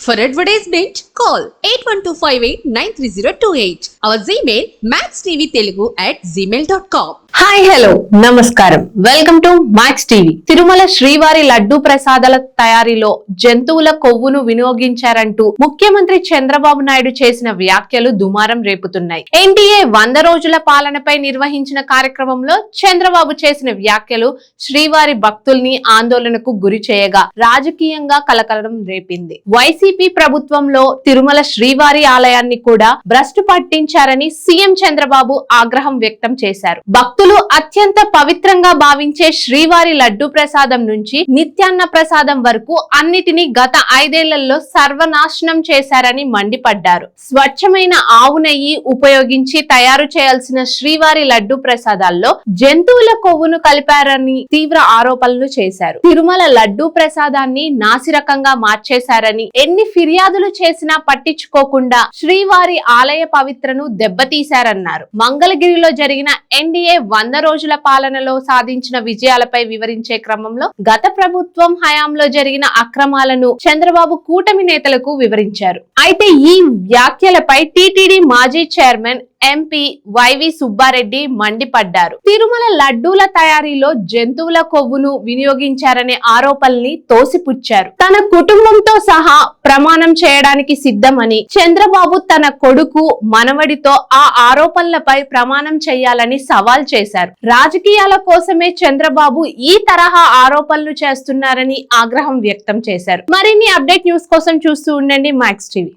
For advertisement, call 8125893028. Our Gmail, maxtvtelugu at gmail.com. Hi hello నమస్కారం. Welcome to Max TV Tirumala శ్రీవారి లడ్డు ప్రసాదాల తయారీలో జంతువుల కొవ్వును వినియోగించారంటూ ముఖ్యమంత్రి చంద్రబాబు నాయుడు చేసిన వ్యాఖ్యలు దుమారం రేపుతున్నాయి. ఎన్డీఏ వంద రోజుల పాలనపై నిర్వహించిన కార్యక్రమంలో చంద్రబాబు చేసిన వ్యాఖ్యలు శ్రీవారి భక్తుల్ని ఆందోళనకు గురి చేయగా రాజకీయంగా కలకలం రేపింది. వైసీపీ ప్రభుత్వంలో తిరుమల శ్రీవారి ఆలయాన్ని కూడా భ్రష్టు పట్టించారని సీఎం చంద్రబాబు ఆగ్రహం వ్యక్తం చేశారు. భక్తులు అత్యంత పవిత్రంగా భావించే శ్రీవారి లడ్డు ప్రసాదం నుంచి నిత్యాన్న ప్రసాదం వరకు అన్నిటినీ గత ఐదేళ్ళలో సర్వనాశనం చేశారని మండిపడ్డారు. స్వచ్ఛమైన ఆవు నెయ్యి ఉపయోగించి తయారు చేయాల్సిన శ్రీవారి లడ్డు ప్రసాదాల్లో జంతువుల కొవ్వును కలిపారని తీవ్ర ఆరోపణలు చేశారు. తిరుమల లడ్డు ప్రసాదాన్ని నాసిరకంగా మార్చేశారని ఎన్ని ఫిర్యాదులు చేసినా పట్టించుకోకుండా శ్రీవారి ఆలయ పవిత్రను దెబ్బతీశారన్నారు. మంగళగిరిలో జరిగిన ఎన్డీఏ వంద రోజుల పాలనలో సాధించిన విజయాలపై వివరించే క్రమంలో గత ప్రభుత్వం హయాంలో జరిగిన అక్రమాలను చంద్రబాబు కూటమి నేతలకు వివరించారు. అయితే ఈ వ్యాఖ్యలపై టీటీడీ మాజీ చైర్మన్ ఎంపీ వైవి సుబ్బారెడ్డి మండిపడ్డారు. తిరుమల లడ్డూల తయారీలో జంతువుల కొవ్వును వినియోగించారనే ఆరోపణల్ని తోసిపుచ్చారు. తన కుటుంబంతో సహా ప్రమాణం చేయడానికి సిద్ధమని చంద్రబాబు తన కొడుకు మనవడితో ఆ ఆరోపణలపై ప్రమాణం చేయాలని సవాల్ చేశారు. రాజకీయాల కోసమే చంద్రబాబు ఈ తరహా ఆరోపణలు చేస్తున్నారని ఆగ్రహం వ్యక్తం చేశారు. మరిన్ని అప్డేట్ న్యూస్ కోసం చూస్తూ ఉండండి మ్యాక్స్ టీవీ.